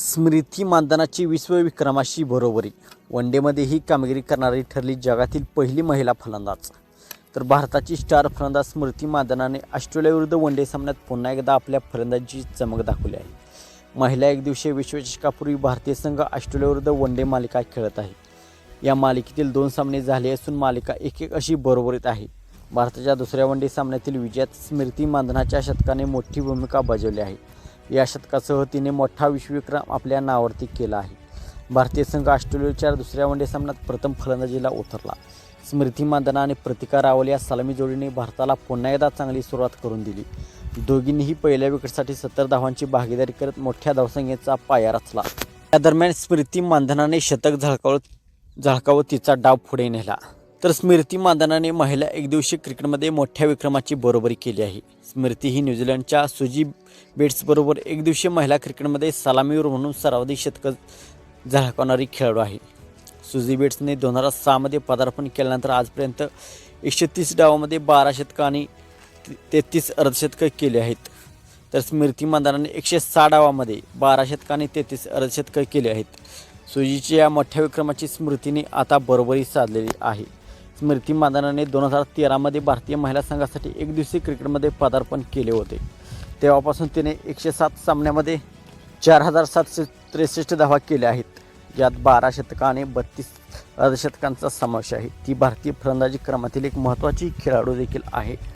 स्मृती मानधनाची विश्वविक्रमाशी बरोबरी. वनडेमध्ये ही कामगिरी करणारी ठरली जगातील पहिली महिला फलंदाज. तर भारताची स्टार फलंदाज स्मृती मानधनाने ऑस्ट्रेलियाविरुद्ध वनडे सामन्यात पुन्हा एकदा आपल्या फलंदाजीची चमक दाखवली आहे. महिला एक दिवशी विश्वचषकापूर्वी भारतीय संघ ऑस्ट्रेलियाविरुद्ध वनडे मालिका खेळत आहे. या मालिकेतील दोन सामने झाले असून मालिका एक एक अशी बरोबरीत आहे. भारताच्या दुसऱ्या वनडे सामन्यातील विजयात स्मृती मानधनाच्या शतकाने मोठी भूमिका बजावली आहे. या शतकासह तिने मोठा विश्वविक्रम आपल्या नावावरती केला आहे. भारतीय संघ ऑस्ट्रेलियाच्या दुसऱ्या वनडे सामन्यात प्रथम फलंदाजीला उतरला. स्मृती मानधना आणि प्रतिका रावल या सलामी जोडीने भारताला पुन्हा एकदा चांगली सुरुवात करून दिली. दोघींनीही पहिल्या विकेटसाठी सत्तर धावांची भागीदारी करत मोठ्या धावसंख्येचा पाया रचला. या दरम्यान स्मृती मानधनाने शतक झळकावत झळकावत तिचा डाव पुढे नेला. तर स्मृती मानधनाने महिला एकदिवसीय क्रिकेटमध्ये मोठ्या विक्रमाची बरोबरी केली आहे. स्मृती ही न्यूझीलंडच्या सुजी बेट्सबरोबर एकदिवसीय महिला क्रिकेटमध्ये सलामीवर म्हणून सर्वाधिक शतकं झळकावणारी खेळाडू आहे. सुजी बेट्सने दोन हजार सहामध्ये पदार्पण केल्यानंतर आजपर्यंत एकशे तीस डावामध्ये बारा शतकं आणि तेहतीस अर्धशतकं केली आहेत. तर स्मृती मानधनाने एकशे सहा डावामध्ये बारा शतकं आणि तेहतीस अर्धशतकं केली आहेत. सुजीच्या या मोठ्या विक्रमाची स्मृतीने आता बरोबरी साधलेली आहे. स्मृती मानधनाने दोन हजार तेरामध्ये भारतीय महिला संघासाठी एक दिवसीय क्रिकेटमध्ये पदार्पण केले होते. तेव्हापासून तिने एकशे सात सामन्यामध्ये चार हजार सातशे त्रेसष्ट धावा केल्या आहेत. यात बारा शतकं आणि बत्तीस अर्धशतकांचा समावेश आहे. ती भारतीय फलंदाजी क्रमातील एक महत्त्वाची खेळाडू देखील आहे.